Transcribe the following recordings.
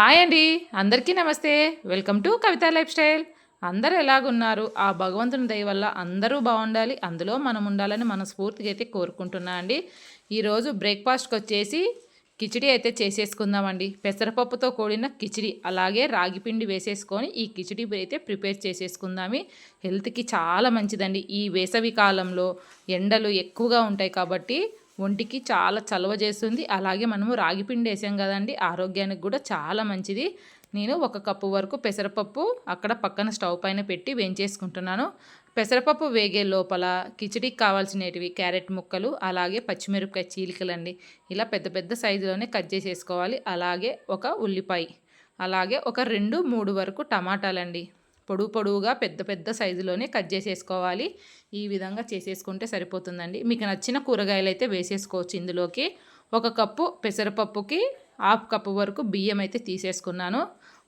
Hi అండి. అందరికీ నమస్తే. Welcome to Kavitha lifestyle. అందరూ ఎలాగున్నారు? ఆ భగవంతుని దయ వల్ల అందరూ బాగుండాలి. అందులో మనం ఉండాలని మనస్ఫూర్తిగా అయితే కోరుకుంటున్నా అండి. ఈరోజు బ్రేక్ఫాస్ట్కి వచ్చేసి కిచిడి అయితే చేసేసుకుందామండి. పెసరపప్పుతో కూడిన కిచిడి అలాగే రాగి పిండి వేసేసుకొని ఈ కిచిడి అయితే ప్రిపేర్ చేసేసుకుందామి. హెల్త్కి చాలా మంచిదండి. ఈ వేసవి కాలంలో ఎండలు ఎక్కువగా ఉంటాయి కాబట్టి ఒంటికి చాలా చలవ చేస్తుంది. అలాగే మనము రాగి పిండి వేసాం కదండి ఆరోగ్యానికి కూడా చాలా మంచిది. నేను ఒక కప్పు వరకు పెసరపప్పు అక్కడ పక్కన స్టవ్ పైన పెట్టి వేయించేసుకుంటున్నాను. పెసరపప్పు వేగే లోపల కిచడీకి కావాల్సినవి క్యారెట్ ముక్కలు అలాగే పచ్చిమిరపకాయ చీలికలండి. ఇలా పెద్ద పెద్ద సైజులోనే కట్ చేసేసుకోవాలి. అలాగే ఒక ఉల్లిపాయ అలాగే ఒక రెండు మూడు వరకు టమాటాలండి. పొడుగు పొడవుగా పెద్ద పెద్ద సైజులోనే కట్ చేసేసుకోవాలి. ఈ విధంగా చేసేసుకుంటే సరిపోతుందండి. మీకు నచ్చిన కూరగాయలు అయితే వేసేసుకోవచ్చు ఇందులోకి. ఒక కప్పు పెసరపప్పుకి హాఫ్ కప్పు వరకు బియ్యం అయితే తీసేసుకున్నాను.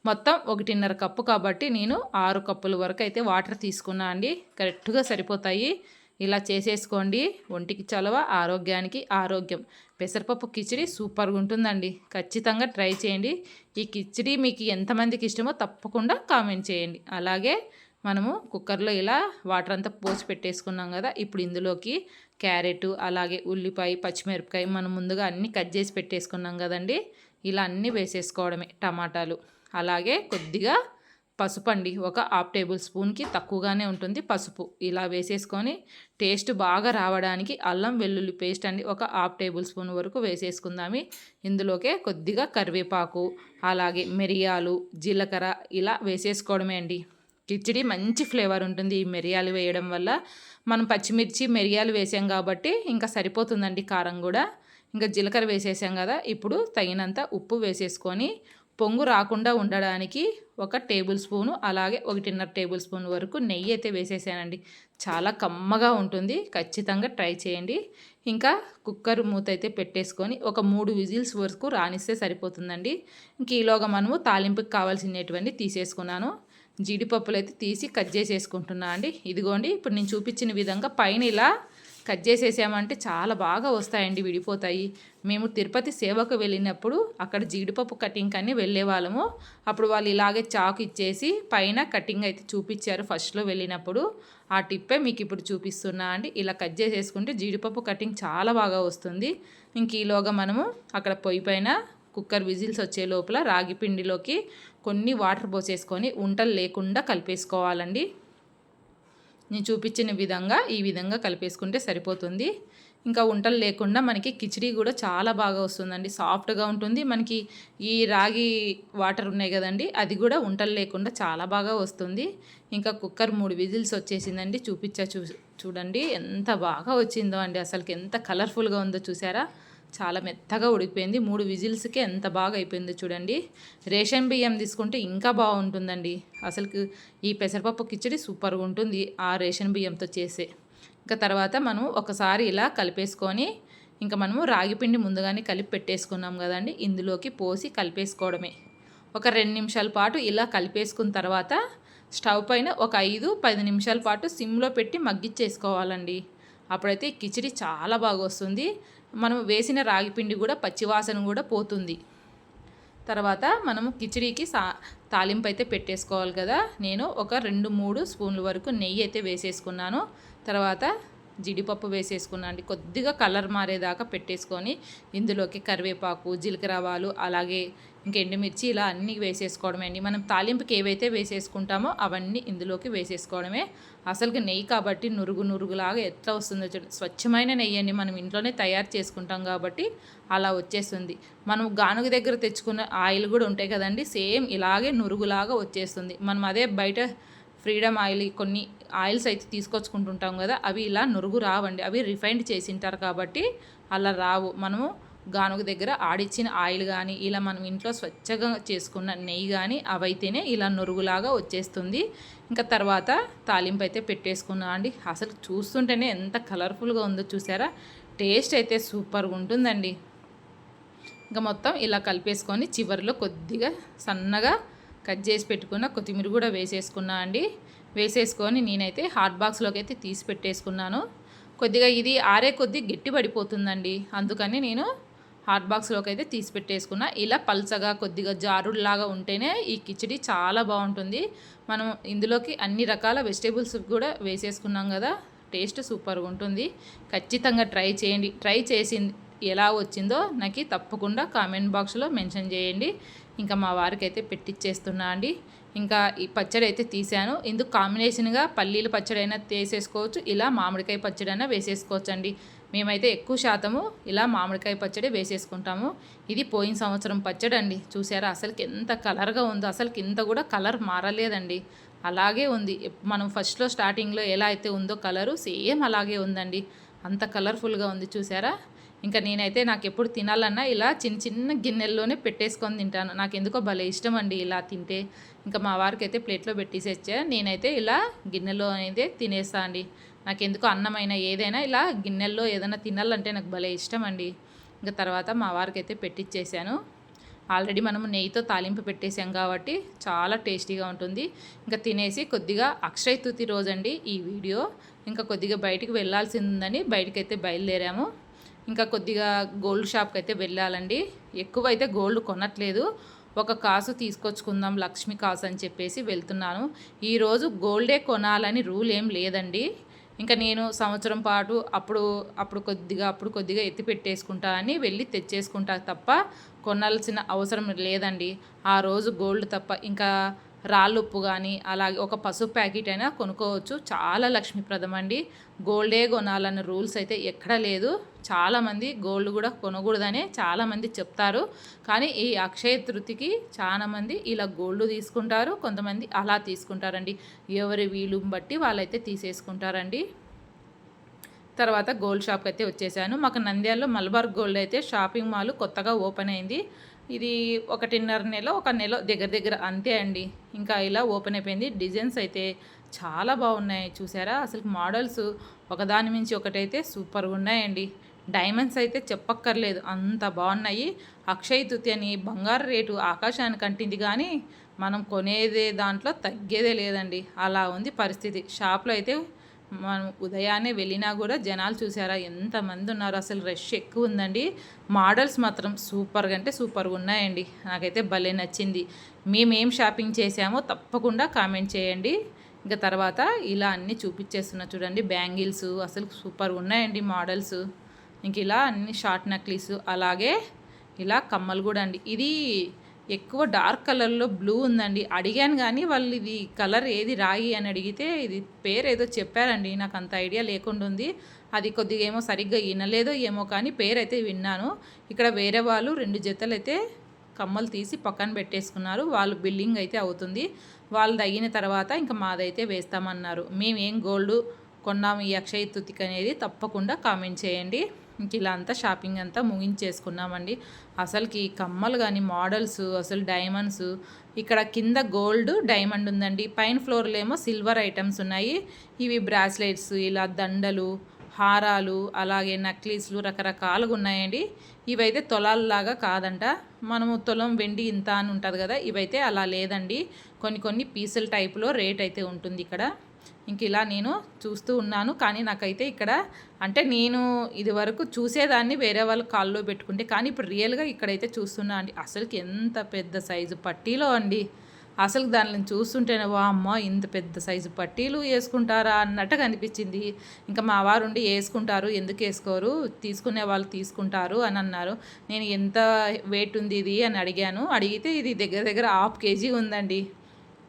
మొత్తం ఒకటిన్నర కప్పు కాబట్టి నేను ఆరు కప్పుల వరకు అయితే వాటర్ తీసుకున్నా అండి. కరెక్ట్గా సరిపోతాయి. ఇలా చేసేసుకోండి. ఒంటికి చలవ ఆరోగ్యానికి ఆరోగ్యం. పెసరపప్పు కిచిడి సూపర్గా ఉంటుందండి. ఖచ్చితంగా ట్రై చేయండి. ఈ కిచిడి మీకు ఎంతమందికి ఇష్టమో తప్పకుండా కామెంట్ చేయండి. అలాగే మనము కుక్కర్లో ఇలా వాటర్ అంతా పోసి పెట్టేసుకున్నాం కదా ఇప్పుడు ఇందులోకి క్యారెట్ అలాగే ఉల్లిపాయ పచ్చిమిరపకాయ మనం ముందుగా అన్నీ కట్ చేసి పెట్టేసుకున్నాం కదండి. ఇలా అన్నీ వేసేసుకోవడమే టమాటాలు. అలాగే కొద్దిగా పసుపు అండి ఒక హాఫ్ టేబుల్ స్పూన్కి తక్కువగానే ఉంటుంది పసుపు. ఇలా వేసేసుకొని టేస్ట్ బాగా రావడానికి అల్లం వెల్లుల్లి పేస్ట్ అండి ఒక హాఫ్ టేబుల్ స్పూన్ వరకు వేసేసుకుందామి. ఇందులోకే కొద్దిగా కరివేపాకు అలాగే మిరియాలు జీలకర్ర ఇలా వేసేసుకోవడమే అండి. కిచిడి మంచి ఫ్లేవర్ ఉంటుంది ఈ మిరియాలు వేయడం వల్ల. మనం పచ్చిమిర్చి మిరియాలు వేసాం కాబట్టి ఇంకా సరిపోతుందండి కారం కూడా. ఇంకా జీలకర్ర వేసేసాం కదా ఇప్పుడు తగినంత ఉప్పు వేసేసుకొని పొంగు రాకుండా ఉండడానికి ఒక టేబుల్ స్పూను అలాగే ఒకటిన్నర టేబుల్ స్పూన్ వరకు నెయ్యి అయితే వేసేసానండి. చాలా కమ్మగా ఉంటుంది. ఖచ్చితంగా ట్రై చేయండి. ఇంకా కుక్కర్ మూత అయితే పెట్టేసుకొని ఒక మూడు విజిల్స్ వరకు రానిస్తే సరిపోతుందండి. ఇంక ఈలోగా మనము తాలింపుకి కావాల్సినటువంటి తీసేసుకున్నాను. జీడిపప్పులు అయితే తీసి కట్ చేసేసుకుంటున్నా అండి. ఇదిగోండి ఇప్పుడు నేను చూపించిన విధంగా పైన ఇలా కట్ చేసేసామంటే చాలా బాగా వస్తాయండి విడిపోతాయి. మేము తిరుపతి సేవకు వెళ్ళినప్పుడు అక్కడ జీడిపప్పు కటింగ్ అని వెళ్ళే వాళ్ళము అప్పుడు వాళ్ళు ఇలాగే చాకు ఇచ్చేసి పైన కటింగ్ అయితే చూపించారు ఫస్ట్లో వెళ్ళినప్పుడు. ఆ టిప్పే మీకు ఇప్పుడు చూపిస్తున్నా అండి. ఇలా కట్ చేసేసుకుంటే జీడిపప్పు కటింగ్ చాలా బాగా వస్తుంది. ఇంక ఈలోగా మనము అక్కడ పొయ్యి పైన కుక్కర్ విజిల్స్ వచ్చే లోపల రాగి పిండిలోకి కొన్ని వాటర్ పోసేసుకొని ఉంటలు లేకుండా కలిపేసుకోవాలండి. నేను చూపించిన విధంగా ఈ విధంగా కలిపేసుకుంటే సరిపోతుంది. ఇంకా వంటలు లేకుండా మనకి కిచిడి కూడా చాలా బాగా వస్తుందండి. సాఫ్ట్గా ఉంటుంది. మనకి ఈ రాగి వాటర్ ఉన్నాయి కదండి అది కూడా వంటలు లేకుండా చాలా బాగా వస్తుంది. ఇంకా కుక్కర్ మూడు విజిల్స్ వచ్చేసిందండి. చూపించా చూ చూడండి ఎంత బాగా వచ్చిందో అండి. అసలుకి ఎంత కలర్ఫుల్గా ఉందో చూసారా? చాలా మెత్తగా ఉడికిపోయింది. మూడు విజిల్స్కి ఎంత బాగా అయిపోయిందో చూడండి. రేషన్ బియ్యం తీసుకుంటే ఇంకా బాగుంటుందండి. అసలు ఈ పెసరపప్పు కిచడి సూపర్గా ఉంటుంది ఆ రేషన్ బియ్యంతో చేసే. ఇంకా తర్వాత మనం ఒకసారి ఇలా కలిపేసుకొని ఇంకా మనము రాగిపిండి ముందుగానే కలిపి పెట్టేసుకున్నాం కదండి. ఇందులోకి పోసి కలిపేసుకోవడమే. ఒక రెండు నిమిషాల పాటు ఇలా కలిపేసుకున్న తర్వాత స్టవ్ పైన ఒక ఐదు పది నిమిషాల పాటు సిమ్లో పెట్టి మగ్గిచ్చేసుకోవాలండి. అప్పుడైతే కిచిడి చాలా బాగా వస్తుంది. మనం వేసిన రాగిపిండి కూడా పచ్చివాసన కూడా పోతుంది. తర్వాత మనము కిచిడీకి సా తాలింపు అయితే పెట్టేసుకోవాలి కదా. నేను ఒక రెండు మూడు స్పూన్ల వరకు నెయ్యి అయితే వేసేసుకున్నాను. తర్వాత జీడిపప్పు వేసేసుకున్నాను అండి. కొద్దిగా కలర్ మారేదాకా పెట్టేసుకొని ఇందులోకి కరివేపాకు జీలకర్రవాలు అలాగే ఇంక ఎండుమిర్చి ఇలా అన్నీ వేసేసుకోవడమే అండి. మనం తాలింపుకి ఏవైతే వేసేసుకుంటామో అవన్నీ ఇందులోకి వేసేసుకోవడమే. అసలుకి నెయ్యి కాబట్టి నురుగు నురుగులాగా ఎట్లా వస్తుందో చూడండి స్వచ్ఛమైన నెయ్యి అండి. మనం ఇంట్లోనే తయారు చేసుకుంటాం కాబట్టి అలా వచ్చేస్తుంది. మనం గానుగ దగ్గర తెచ్చుకున్న ఆయిల్ కూడా ఉంటాయి కదండి. సేమ్ ఇలాగే నురుగులాగా వచ్చేస్తుంది. మనం అదే బయట ఫ్రీడమ్ ఆయిల్ కొన్ని ఆయిల్స్ అయితే తీసుకొచ్చుకుంటుంటాం కదా అవి ఇలా నురుగు రావండి. అవి రిఫైండ్ చేసింటారు కాబట్టి అలా రావు. మనము గానుగ దగ్గర ఆడిచ్చిన ఆయిల్ కానీ ఇలా మనం ఇంట్లో స్వచ్ఛగా చేసుకున్న నెయ్యి కానీ అవైతేనే ఇలా నురుగులాగా వచ్చేస్తుంది. ఇంకా తర్వాత తాలింపు అయితే పెట్టేసుకున్నా అండి. అసలు చూస్తుంటేనే ఎంత కలర్ఫుల్గా ఉందో చూసారా? టేస్ట్ అయితే సూపర్గా ఉంటుందండి. ఇంకా మొత్తం ఇలా కలిపేసుకొని చివరిలో కొద్దిగా సన్నగా కట్ చేసి పెట్టుకున్న కొత్తిమీర కూడా వేసేసుకున్నా అండి. వేసేసుకొని నేనైతే హాట్ బాక్స్లోకి అయితే తీసి పెట్టేసుకున్నాను. కొద్దిగా ఇది ఆరే కొద్ది గట్టి పడిపోతుందండి. అందుకని నేను హాట్ బాక్స్లోకి అయితే తీసి పెట్టేసుకున్నా. ఇలా పల్చగా కొద్దిగా జారుడులాగా ఉంటేనే ఈ కిచడి చాలా బాగుంటుంది. మనం ఇందులోకి అన్ని రకాల వెజిటేబుల్స్ కూడా వేసేసుకున్నాం కదా టేస్ట్ సూపర్గా ఉంటుంది. ఖచ్చితంగా ట్రై చేయండి. ట్రై చేసి ఎలా వచ్చిందో నాకు తప్పకుండా కామెంట్ బాక్స్లో మెన్షన్ చేయండి. ఇంకా మా వారికి అయితే పెట్టిచ్చేస్తున్నా అండి. ఇంకా ఈ పచ్చడి అయితే తీసాను ఇందుకు కాంబినేషన్గా పల్లీల పచ్చడి అయినా తీసేసుకోవచ్చు ఇలా మామిడికాయ పచ్చడి అయినా వేసేసుకోవచ్చు అండి మేమైతే ఎక్కువ శాతము ఇలా మామిడికాయ పచ్చడి వేసేసుకుంటాము. ఇది పోయిన సంవత్సరం పచ్చడి అండి చూసారా? అసలుకి ఎంత కలర్గా ఉందో అసలుకి ఇంత కూడా కలర్ మారలేదండి. అలాగే ఉంది. మనం ఫస్ట్లో స్టార్టింగ్లో ఎలా అయితే ఉందో కలరు సేమ్ అలాగే ఉందండి. అంత కలర్ఫుల్గా ఉంది. చూసారా? ఇంకా నేనైతే నాకు ఎప్పుడు తినాలన్నా ఇలా చిన్న చిన్న గిన్నెల్లోనే పెట్టేసుకొని తింటాను. నాకు ఎందుకో భలే ఇష్టం అండి ఇలా తింటే. ఇంకా మా వారికి అయితే ప్లేట్లో పెట్టేసేచ్చా. నేనైతే ఇలా గిన్నెలో అయితే తినేస్తా అండి. నాకు ఎందుకో అన్నమైన ఏదైనా ఇలా గిన్నెల్లో ఏదైనా తినాలంటే నాకు భలే ఇష్టం అండి ఇంకా తర్వాత మా వారికి అయితే పెట్టించేసాను ఆల్రెడీ మనము నెయ్యితో తాలింపు పెట్టేసాం కాబట్టి చాలా టేస్టీగా ఉంటుంది. ఇంకా తినేసి కొద్దిగా అక్షయ తుతి రోజండి ఈ వీడియో. ఇంకా కొద్దిగా బయటికి వెళ్ళాల్సింది ఉందని బయటకైతే బయలుదేరాము. ఇంకా కొద్దిగా గోల్డ్ షాప్కి అయితే వెళ్ళాలండి. ఎక్కువ అయితే గోల్డ్ కొనట్లేదు. ఒక కాసు తీసుకొచ్చుకుందాం లక్ష్మి కాసు అని చెప్పేసి వెళ్తున్నాను. ఈరోజు గోల్డే కొనాలని రూల్ ఏం లేదండి. ఇంకా నేను సంవత్సరం పాటు అప్పుడు అప్పుడు కొద్దిగా అప్పుడు కొద్దిగా ఎత్తి పెట్టేసుకుంటా అని వెళ్ళి తెచ్చేసుకుంటా తప్ప కొనాల్సిన అవసరం లేదండి. ఆ రోజు గోల్డ్ తప్ప ఇంకా రాళ్ళుప్పు కానీ అలాగే ఒక పసుపు ప్యాకెట్ అయినా కొనుక్కోవచ్చు. చాలా లక్ష్మీప్రదం అండి. గోల్డే కొనాలన్న రూల్స్ అయితే ఎక్కడ లేదు. చాలామంది గోల్డ్ కూడా కొనకూడదని చాలామంది చెప్తారు. కానీ ఈ అక్షయ తృతికి చాలామంది ఇలా గోల్డ్ తీసుకుంటారు. కొంతమంది అలా తీసుకుంటారండి. ఎవరి వీలు బట్టి వాళ్ళైతే తీసేసుకుంటారండి. తర్వాత గోల్డ్ షాప్కి అయితే వచ్చేసాను. మాకు నంద్యాలలో మలబార్ గోల్డ్ అయితే షాపింగ్ మాల్ కొత్తగా ఓపెన్ అయింది. ఇది ఒకటిన్నర నెల ఒక నెల దగ్గర దగ్గర అంతే అండి. ఇంకా ఇలా ఓపెన్ అయిపోయింది. డిజైన్స్ అయితే చాలా బాగున్నాయి. చూసారా? అసలు మోడల్స్ ఒకదాని మించి ఒకటైతే సూపర్గా ఉన్నాయండి. డైమండ్స్ అయితే చెప్పక్కర్లేదు. అంత బాగున్నాయి. అక్షయ తృతి అని బంగారు రేటు ఆకాశానికి అంటింది కానీ మనం కొనేదే దాంట్లో తగ్గేదే లేదండి. అలా ఉంది పరిస్థితి. షాప్లో అయితే మనం ఉదయాన్నే వెళ్ళినా కూడా జనాలు చూసారా? ఎంతమంది ఉన్నారు? అసలు రష్ ఎక్కువ ఉందండి. మోడల్స్ మాత్రం సూపర్గా అంటే సూపర్గా ఉన్నాయండి. నాకైతే భలే నచ్చింది. మేమేం షాపింగ్ చేసామో తప్పకుండా కామెంట్ చేయండి. ఇంకా తర్వాత ఇలా అన్నీ చూపించేస్తున్నా చూడండి. బ్యాంగిల్స్ అసలు సూపర్గా ఉన్నాయండి మోడల్స్. ఇంక ఇలా అన్ని షార్ట్ నక్లీస్ అలాగే ఇలా కమ్మలు కూడా అండి. ఇది ఎక్కువ డార్క్ కలర్లో బ్లూ ఉందండి. అడిగాను కానీ వాళ్ళు ఇది కలర్ ఏది రాయి అని అడిగితే ఇది పేరు ఏదో చెప్పారండి. నాకు అంత ఐడియా లేకుండా ఉంది. అది కొద్దిగా ఏమో సరిగ్గా వినలేదో ఏమో కానీ పేరు అయితే విన్నాను. ఇక్కడ వేరే వాళ్ళు రెండు జతలు అయితే కమ్మలు తీసి పక్కన పెట్టేసుకున్నారు. వాళ్ళు బిల్లింగ్ అయితే అవుతుంది. వాళ్ళు తగిన తర్వాత ఇంకా మాదైతే వేస్తామన్నారు. మేము ఏం గోల్డ్ కొన్నాము ఈ అక్షయ తుతికి అనేది తప్పకుండా కామెంట్ చేయండి. ఇంక ఇలా అంతా షాపింగ్ అంతా ముగించేసుకున్నామండి. అసలుకి కమ్మలు కానీ మోడల్స్ అసలు డైమండ్స్ ఇక్కడ కింద గోల్డ్ డైమండ్ ఉందండి. పైన ఫ్లోర్లో ఏమో సిల్వర్ ఐటమ్స్ ఉన్నాయి. ఇవి బ్రాస్లెట్స్ ఇలా దండలు హారాలు అలాగే నక్లీస్లు రకరకాలుగా ఉన్నాయండి. ఇవైతే తొలాల్లాగా కాదంట. మనము తొలం వెండి ఇంత అని ఉంటుంది కదా ఇవైతే అలా లేదండి. కొన్ని కొన్ని పీసుల టైపులో రేట్ అయితే ఉంటుంది ఇక్కడ. ఇంక ఇలా నేను చూస్తూ ఉన్నాను. కానీ నాకైతే ఇక్కడ అంటే నేను ఇది వరకు చూసేదాన్ని వేరే వాళ్ళ కాల్లో పెట్టుకుంటే. కానీ ఇప్పుడు రియల్గా ఇక్కడైతే చూస్తున్నా అండి. అసలుకి ఎంత పెద్ద సైజు పట్టీలో అండి. అసలు దానిని చూస్తుంటేనే వా అమ్మ ఇంత పెద్ద సైజు పట్టీలు వేసుకుంటారా అన్నట్టుగా అనిపించింది. ఇంకా మా వారు ఉండి వేసుకుంటారు ఎందుకు వేసుకోరు? తీసుకునే వాళ్ళు తీసుకుంటారు అని అన్నారు. నేను ఎంత వెయిట్ ఉంది ఇది అని అడిగాను. అడిగితే ఇది దగ్గర దగ్గర హాఫ్ కేజీ ఉందండి.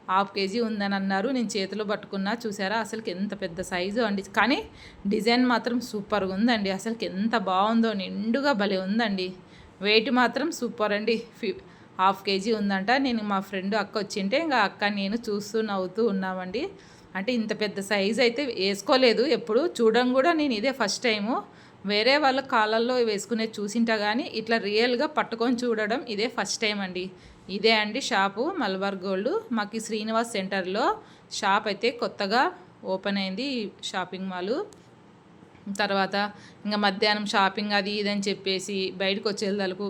హాఫ్ కేజీ ఉందని అన్నారు. నేను చేతిలో పట్టుకున్నా చూసారా? అసలుకి ఎంత పెద్ద సైజు అండి. కానీ డిజైన్ మాత్రం సూపర్గా ఉందండి. అసలుకి ఎంత బాగుందో నిండుగా భలే ఉందండి. వెయిట్ మాత్రం సూపర్ అండి. ఫి హాఫ్ కేజీ ఉందంట. నేను మా ఫ్రెండ్ అక్క వచ్చింటే ఇంకా అక్క నేను చూస్తూ నవ్వుతూ ఉన్నామండి. అంటే ఇంత పెద్ద సైజు అయితే వేసుకోలేదు. ఎప్పుడు చూడడం కూడా నేను ఇదే ఫస్ట్ టైము. వేరే వాళ్ళ కాళ్ళల్లో వేసుకునే చూసింటా కానీ ఇట్లా రియల్గా పట్టుకొని చూడడం ఇదే ఫస్ట్ టైం అండి. ఇదే అండి షాపు మల్బార్ గోల్డ్. మాకు శ్రీనివాస్ సెంటర్లో షాప్ అయితే కొత్తగా ఓపెన్ అయింది షాపింగ్ మాల్. తర్వాత ఇంకా మధ్యాహ్నం షాపింగ్ అది ఇదని చెప్పేసి బయటకు వచ్చేదలకు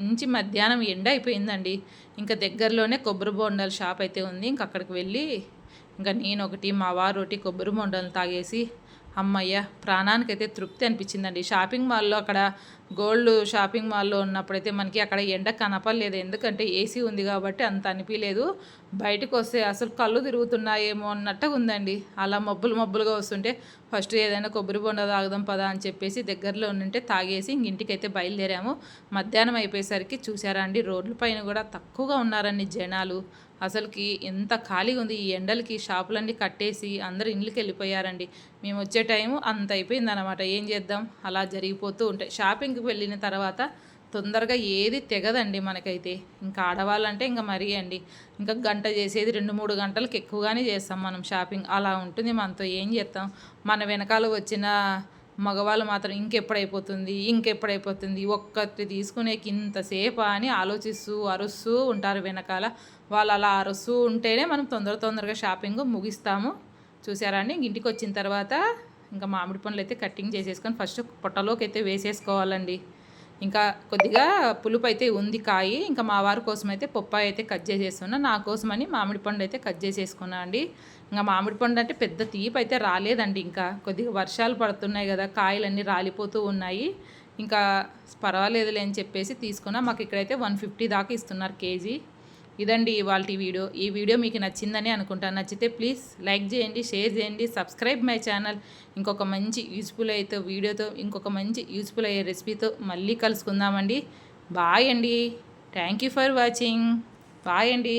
మంచి మధ్యాహ్నం ఎండ అయిపోయిందండి. ఇంకా దగ్గరలోనే కొబ్బరి బొండాల షాప్ అయితే ఉంది. ఇంక అక్కడికి వెళ్ళి ఇంకా నేను ఒకటి మా వారు ఒకటి కొబ్బరి బొండాలు తాగేసి అమ్మయ్య ప్రాణానికైతే తృప్తి అనిపించిందండి. షాపింగ్ మాల్లో అక్కడ గోల్డ్ షాపింగ్ మాల్లో ఉన్నప్పుడైతే మనకి అక్కడ ఎండ కనపడలేదు. ఎందుకంటే ఏసీ ఉంది కాబట్టి అంత అనిపించలేదు. బయటకు వస్తే అసలు కళ్ళు తిరుగుతున్నాయేమో అన్నట్టుగా ఉందండి. అలా మబ్బులు మబ్బులుగా వస్తుంటే ఫస్ట్ ఏదైనా కొబ్బరి బొండ తాగుదాం పదా అని చెప్పేసి దగ్గరలో ఉంటే తాగేసి ఇంటికైతే బయలుదేరాము. మధ్యాహ్నం అయిపోయేసరికి చూసారా అండి రోడ్ల పైన కూడా తక్కువగా ఉన్నారండి జనాలు. అసలుకి ఎంత ఖాళీగా ఉంది. ఈ ఎండలకి షాపులన్నీ కట్టేసి అందరు ఇండ్లకి వెళ్ళిపోయారండి. మేము వచ్చే టైము అంత అయిపోయింది అనమాట ఏం చేద్దాం? అలా జరిగిపోతూ ఉంటాయి షాపింగ్కి వెళ్ళిన తర్వాత తొందరగా ఏది తెగదండి మనకైతే. ఇంకా ఆడవాళ్ళంటే ఇంకా మరీ అండి. ఇంకా గంట చేసేది రెండు మూడు గంటలకు ఎక్కువగానే చేస్తాం మనం షాపింగ్. అలా ఉంటుంది మనతో. ఏం చేస్తాం? మన వెనకాల వచ్చిన మగవాళ్ళు మాత్రం ఇంకెప్పుడైపోతుంది? ఇంకెప్పుడైపోతుంది? ఒక్కటి తీసుకునేకి ఇంతసేపు అని ఆలోచిస్తూ అరుస్తూ ఉంటారు వెనకాల. వాళ్ళు అలా అరుస్తూ ఉంటేనే మనం తొందర తొందరగా షాపింగ్ ముగిస్తాము. చూసారా అండి? ఇంటికి వచ్చిన తర్వాత ఇంకా మామిడి పండ్లు అయితే కట్టింగ్ చేసేసుకొని ఫస్ట్ పొట్టలోకి అయితే వేసేసుకోవాలండి. ఇంకా కొద్దిగా పులుపు అయితే ఉంది కాయి. ఇంకా మా వారి కోసం అయితే పొప్పాయి అయితే కట్ చేసేసుకున్నా నా కోసమని మామిడి పండు అయితే కట్ చేసేసుకున్నా అండి. ఇంకా మామిడి పండు అంటే పెద్ద తీపి అయితే రాలేదండి ఇంకా. కొద్దిగా వర్షాలు పడుతున్నాయి కదా కాయలన్నీ రాలిపోతూ ఉన్నాయి. ఇంకా పర్వాలేదులే అని చెప్పేసి తీసుకున్నా. మాకు ఇక్కడైతే వన్ ఫిఫ్టీ దాకా ఇస్తున్నారు కేజీ. ఇదండి ఇవాళ వీడియో. ఈ వీడియో మీకు నచ్చిందని అనుకుంటాను. నచ్చితే ప్లీజ్ లైక్ చేయండి షేర్ చేయండి సబ్స్క్రైబ్ మై ఛానల్. ఇంకొక మంచి యూజ్ఫుల్ అయితే వీడియోతో ఇంకొక మంచి యూజ్ఫుల్ అయ్యే రెసిపీతో మళ్ళీ కలుసుకుందామండి. బాయ్ అండి. Thank you for watching. Bye అండి.